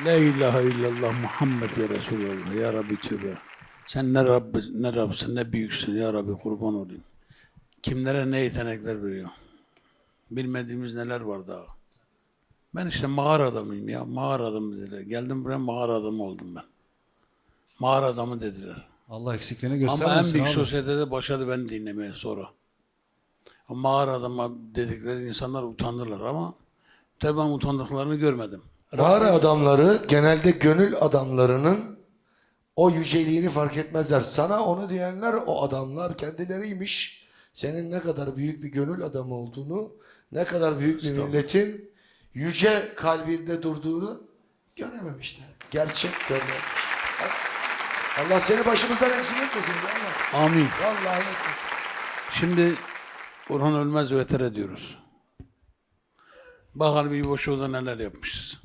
La ilahe illallah Muhammed ve Resulullah. Ya Rabbi tövbe. Sen ne Rabbi, ne Rabbsin ne büyüksün ya Rabbi kurban olayım. Kimlere ne yetenekler veriyor. Bilmediğimiz neler var daha. Ben işte mağara adamıyım ya. Mağara adamı dediler. Geldim buraya mağara adamı oldum ben. Mağara adamı dediler. Allah eksiklerini Ama en göstermesin büyük abi. sosyetede başladı beni dinlemeye sonra. O mağara adamı dedikleri insanlar utandılar ama tabii ben utandıklarını görmedim. Mağara adamları genelde gönül adamlarının o yüceliğini fark etmezler. Sana onu diyenler o adamlar kendileriymiş. Senin ne kadar büyük bir gönül adamı olduğunu, ne kadar büyük bir milletin yüce kalbinde durduğunu görememişler. Gerçek görmemiş. Allah seni başımızdan eksik etmesin. Amin. vallahi etmesin. Şimdi Orhan Ölmez veter ediyoruz. Bakalım İbo Show'da neler yapmışız.